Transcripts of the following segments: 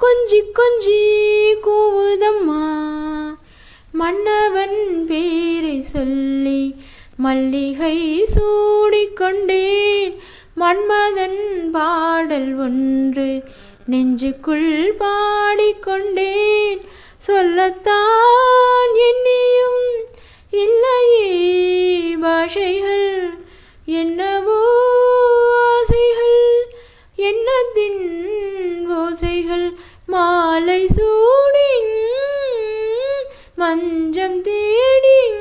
கொஞ்சி கொஞ்சி கூவுதம்மா. மன்னவன் பேரை சொல்லி மல்லிகை சூடிக்கொண்டேன் மன்மதன் பாடல் ஒன்று நெஞ்சுக்குள் பாடிக்கொண்டேன் சொல்லத்தான் எண்ணியும் இல்லையே பாஷைகள் என்னவோ மாலை சூடிங் மஞ்சம் தேடிங்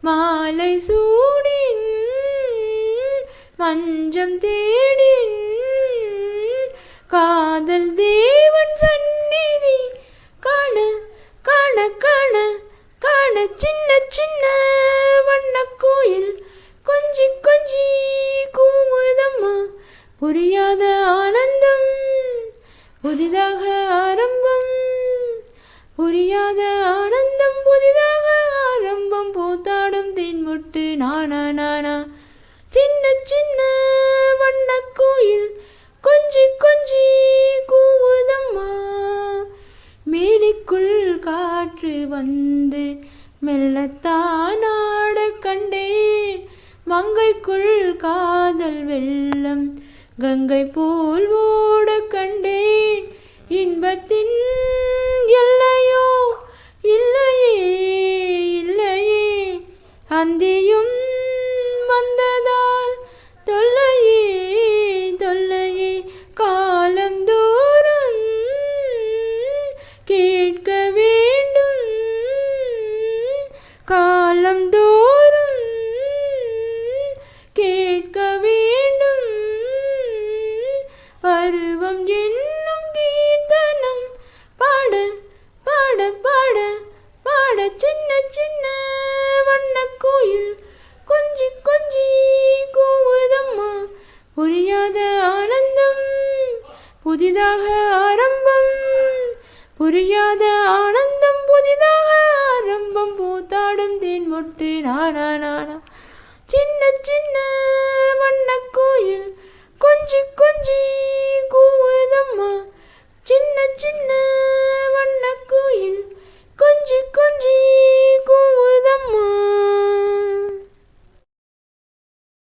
மாலை சூடிங் மஞ்சம் தேடிங் காதல் தேவன் சந்நிதி காண காண காண காண சின்ன சின்ன வண்ண கோயில். கொஞ்சி கொஞ்சி கூமுதம்மா புரியாத புதிதாக ஆரம்பம் புரியாத ஆனந்தம் புதிதாக ஆரம்பம் பூத்தாடும் தென்முட்டு நானா நானா. சின்ன சின்ன வண்ண கோயில் கொஞ்சி கொஞ்சி கூவுதம்மா. மேனிக்குள் காற்று வந்து மெல்லத்தான் ஆட கண்டேன். மங்கைக்குள் காதல் வெள்ளம் கங்கை போல் ஓட அந்தியும் வந்ததால் தொல்லையே தொல்லையே காலம் தோறும் கேட்க வேண்டும். காலம் தோறும் கேட்க வேண்டும். பருவம் என்னும் கீர்த்தனம். பாட பாட பாட பாட சின்ன சின்ன கோயில். கொஞ்சி கொஞ்சி கூவுதம்மா. புரியாத ஆனந்தம் புதிதாக ஆரம்பம். புரியாத ஆனந்தம் புதிதாக ஆரம்பம். பூத்தாடும் தேன் மொட்டு நானா நானா சின்ன சின்ன வண்ண கோயில். கொஞ்சி கொஞ்சி